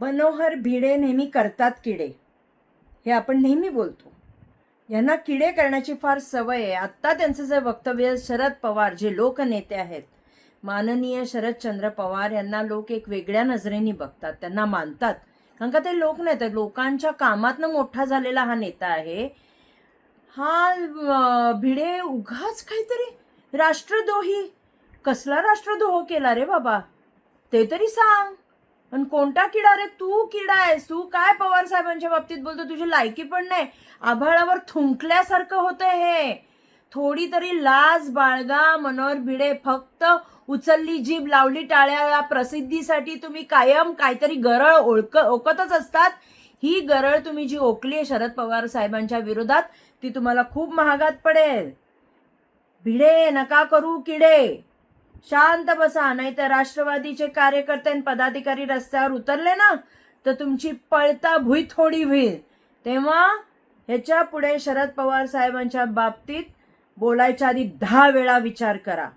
मनोहर भिडे नेहमी करतात किडे. हे आपण नेहमी बोलतो. यांना किडे करण्याची फार सवय आहे. आत्ता त्यांचं जे वक्तव्य शरद पवार जे लोकनेते आहेत माननीय शरदचंद्र पवार यांना लोक एक वेगळ्या नजरेने बघतात त्यांना मानतात. कारण का ते लोक नाही तर लोकांच्या कामातनं मोठा झालेला हा नेता आहे. हा भिडे उघाच काहीतरी राष्ट्रद्रोही. कसला राष्ट्रद्रोह केला रे बाबा? ते तरी सांग. पण कोणता किडा रे? तू किडा आहेस. तू काय पवार साहेबांच्या बाबतीत बोलतो तुझी लायकी पण नाही. आभाळावर थुंकल्यासारखं होतं हे. थोडी तरी लाज बाळगा मनोहर भिडे फक्त उचलली जीभ लावली टाळ्या. या प्रसिद्धीसाठी तुम्ही कायम काहीतरी गरळ ओळख ओकतच असतात. ही गरळ तुम्ही जी ओकली आहे शरद पवार साहेबांच्या विरोधात ती तुम्हाला खूप महागात पडेल. भिडे नका करू किडे. शांत बसा नाही तर राष्ट्रवादीचे कार्यकर्ते आणि पदाधिकारी रस्त्यावर उतरले ना तर तुमची पळता भुई थोडी होईल. तेव्हा ह्याच्या पुढे शरद पवार साहेबांच्या बाबतीत बोलायच्या आधी दहा वेळा विचार करा.